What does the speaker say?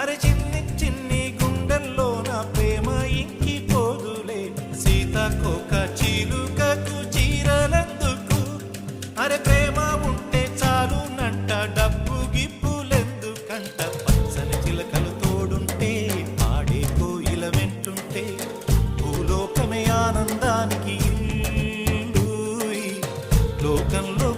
అరే చిన్ని చిన్ని నా ప్రేమ ఇంకి పోదులే సీతాకోక చిలుకకు చీరలందుకు? అరే ప్రేమ ఉంటే డబ్బు చిలకలు తోడుంటే వెంటుంటే భూలోకమే ఆనందానికి లోకంలో